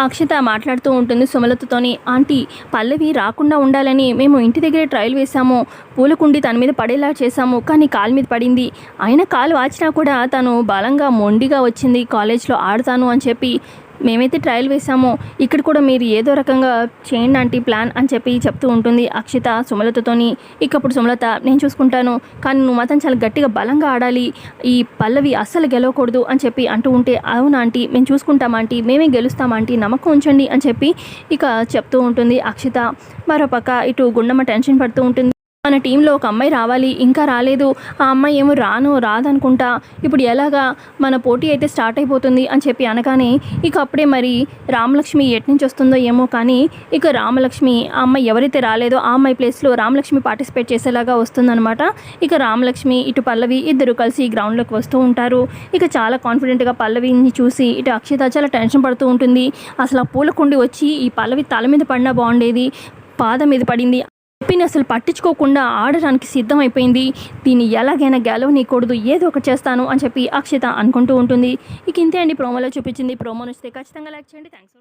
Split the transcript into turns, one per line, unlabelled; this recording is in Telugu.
అక్షత మాట్లాడుతూ ఉంటుంది సుమలతతోని ఆంటీ పల్లవి రాకుండా ఉండాలని మేము ఇంటి దగ్గరే ట్రయల్ వేసాము పూలకుండి తన మీద పడేలా చేశాము కానీ కాలు మీద పడింది. అయినా కాలు వాచినా కూడా తను బలంగా మొండిగా వచ్చింది. కాలేజ్లో ఆడతాను అని చెప్పి మేమైతే ట్రయల్ వేసామో ఇక్కడ కూడా మీరు ఏదో రకంగా చేయండి ఆంటీ ప్లాన్ అని చెప్పి చెప్తూ ఉంటుంది అక్షిత సుమలతతోని. ఇకప్పుడు సుమలత నేను చూసుకుంటాను. కానీ నువ్వు మాత్రం చాలా గట్టిగా బలంగా ఆడాలి. ఈ పల్లవి అస్సలు గెలవకూడదు అని చెప్పి అంటూ ఉంటే అవునా ఆంటీ మేము చూసుకుంటాం ఆంటీ మేమే గెలుస్తాం ఆంటీ నమ్మకం ఉంచండి అని చెప్పి ఇక చెప్తూ ఉంటుంది అక్షిత. మరోపక్క ఇటు గుండమ్మ టెన్షన్ పడుతూ ఉంటుంది. మన టీంలో ఒక అమ్మాయి రావాలి ఇంకా రాలేదు ఆ అమ్మాయి ఏమో రాను రాదనుకుంటా ఇప్పుడు ఎలాగా మన పోటీ అయితే స్టార్ట్ అయిపోతుంది అని చెప్పి అనగానే ఇక అప్పుడే మరి రామలక్ష్మి ఎట్నుంచి వస్తుందో ఏమో కానీ ఇక రామలక్ష్మి ఆ అమ్మాయి ఎవరైతే రాలేదో ఆ అమ్మాయి ప్లేస్లో రామలక్ష్మి పార్టిసిపేట్ చేసేలాగా వస్తుందన్నమాట. ఇక రామలక్ష్మి ఇటు పల్లవి ఇద్దరు కలిసి గ్రౌండ్లోకి వస్తూ ఉంటారు. ఇక చాలా కాన్ఫిడెంట్గా పల్లవిని చూసి ఇటు అక్షిత చాలా టెన్షన్ పడుతూ ఉంటుంది. అసలు ఆ పూలకుండి వచ్చి ఈ పల్లవి తల మీద పడినా బాగుండేది పాదం మీద పడింది పిన్ని అసలు పట్టించుకోకుండా ఆడడానికి సిద్ధమైపోయింది. దీన్ని ఎలాగైనా గెలవనీయకూడదు ఏదో ఒకటి చేస్తాను అని చెప్పి అక్షిత అనుకుంటూ ఉంటుంది. ఇక ఇంతే అండి ప్రోమోలో చూపించింది ప్రోమో నచ్చితే ఖచ్చితంగా లైక్ చేయండి. థ్యాంక్స్